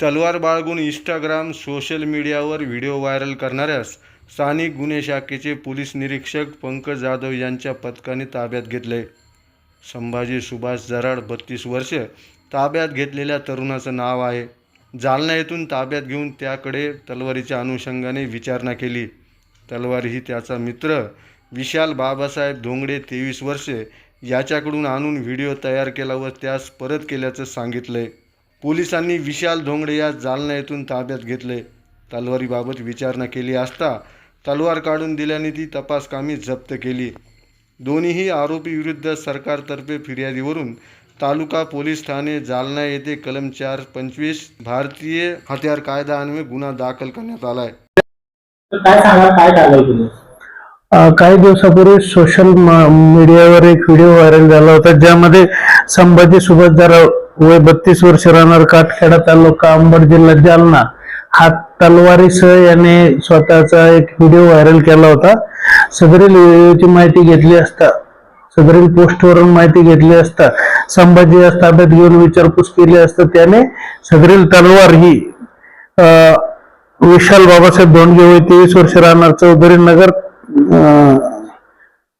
तलवार बाळगून Instagram social मीडियावर व्हिडिओ व्हायरल करणाऱ्यास स्थानिक गुन्हे शाखेचे पोलीस निरीक्षक पंकज जाधव यांच्या पथकाने ताब्यात घेतले. संभाजी सुभाष जराड बत्तीस वर्ष ताब्यात घेतलेल्या तरुणाचं नाव आहे. जालना येथून ताब्यात घेऊन त्याकडे तलवारीच्या अनुषंगाने विचारणा केली. तलवार ही त्याचा मित्र विशाल बाबासाहेब धोंगडे तेवीस वर्षे याच्याकडून आणून व्हिडिओ तयार केला व त्यास परत केल्याचं सांगितलंय. पोलिसांनी विशाल धोंगडे या जालना येथून ताब्यात घेतले. तलवारीबाबत विचारणा केली असता तलवार काढून दिल्याने ती तपासकामी जप्त केली. दोन्हीही आरोपी विरुद्ध सरकारतर्फे फिर्यादीवरून तालुका पोलीस ठाणे जालना येथे कलम चार पंचवीस भारतीय हत्यार कायदा अन्वये गुन्हा दाखल करण्यात आला आहे तर काय सांगा काय कारवाई केली अ, काही दिवसापूर्वी सोशल मीडियावर एक व्हिडिओ व्हायरल झाला होता ज्यामध्ये संभाजी सुभाष जराव वय बत्तीस वर्ष राहणार काटखेडा तालुका अंबड जिल्हा जालना. हा तलवारीसह याने स्वतःचा एक व्हिडिओ व्हायरल केला होता. सदरील व्हिडिओची माहिती घेतली असता सदरील पोस्टवरून माहिती घेतली असता संभाजी ताब्यात घेऊन विचारपूस केली असता त्याने सदरील तलवार ही विशाल बाबासाहेब धोंडगे वय तेवीस वर्ष राहणार चौधरी नगर अं,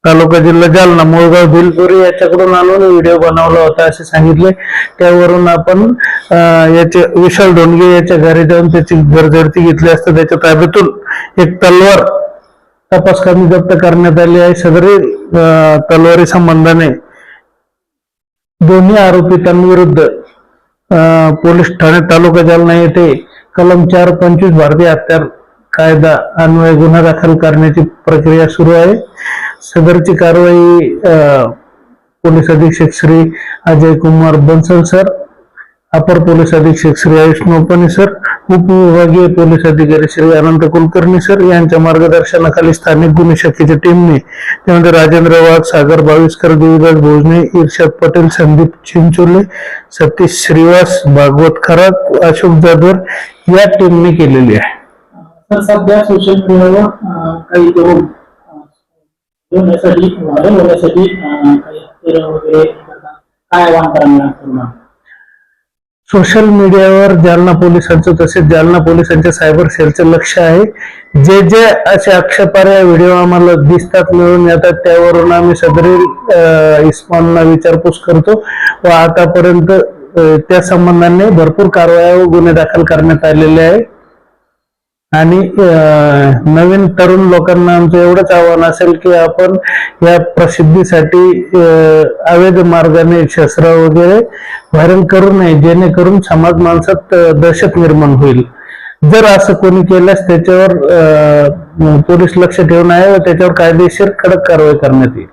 तालुका जिल्हा जालना मुळगाव भिलपुरी याच्याकडून आणून व्हिडिओ बनवला होता असे सांगितले. त्यावरून आपण याचे विशाल डोंगे याच्या घरी जाऊन त्याची गरजडती घेतली असता त्याच्या ताब्यातून एक तलवार तपास कमी जप्त करण्यात आली आहे. सदरी तलवारी संबंधाने दोन्ही आरोपितांविरुद्ध अं, पोलीस ठाणे तालुका जालना येथे कलम चार पंचवीस भारतीय हत्यार कायदा अन्वय गुन्हा दाखल करण्याची प्रक्रिया सुरू आहे. सदरची कारवाई पोलीस अधीक्षक श्री अजय कुमार बन्सल सर अपर पोलीस अधीक्षक श्री आयुष नोपणे सर उपविभागीय पोलीस अधिकारी श्री अनंत कुलकर्णी सर यांच्या मार्गदर्शनाखाली स्थानिक गुन्हे शाखेच्या टीमने त्यामध्ये राजेंद्र वाघ सागर बाविस्कर देवीदास भोजने इर्षद पटेल संदीप चिंचोले सतीश श्रीवास भागवत खरात अशोक जाधवर या टीमने केलेली आहे. सध्या सोशल मीडियावर काही होण्यासाठी व्हायरल होण्यासाठी वगैरे काय आव्हान करायला सोशल मीडियावर जालना पोलिसांचं तसेच जालना पोलिसांच्या सायबर सेलचं लक्ष आहे. जे जे असे आक्षेपार्ह व्हिडिओ आम्हाला दिसतात मिळून येतात त्यावरून आम्ही सदरील इस्मानला विचारपूस करतो व आतापर्यंत त्या संबंधाने भरपूर कारवाया व गुन्हे दाखल करण्यात आलेले आहे. आणि नवीन तरुण लोकांना आमचं एवढंच आव्हान असेल की आपण या प्रसिद्धीसाठी अवैध मार्गाने शस्त्र वगैरे व्हायरल करू नये जेणेकरून समाज माणसात दहशत निर्माण होईल. जर असं कोणी केल्यास त्याच्यावर अं, पोलीस लक्ष ठेवून आहे व त्याच्यावर कायदेशीर कडक कारवाई करण्यात येईल.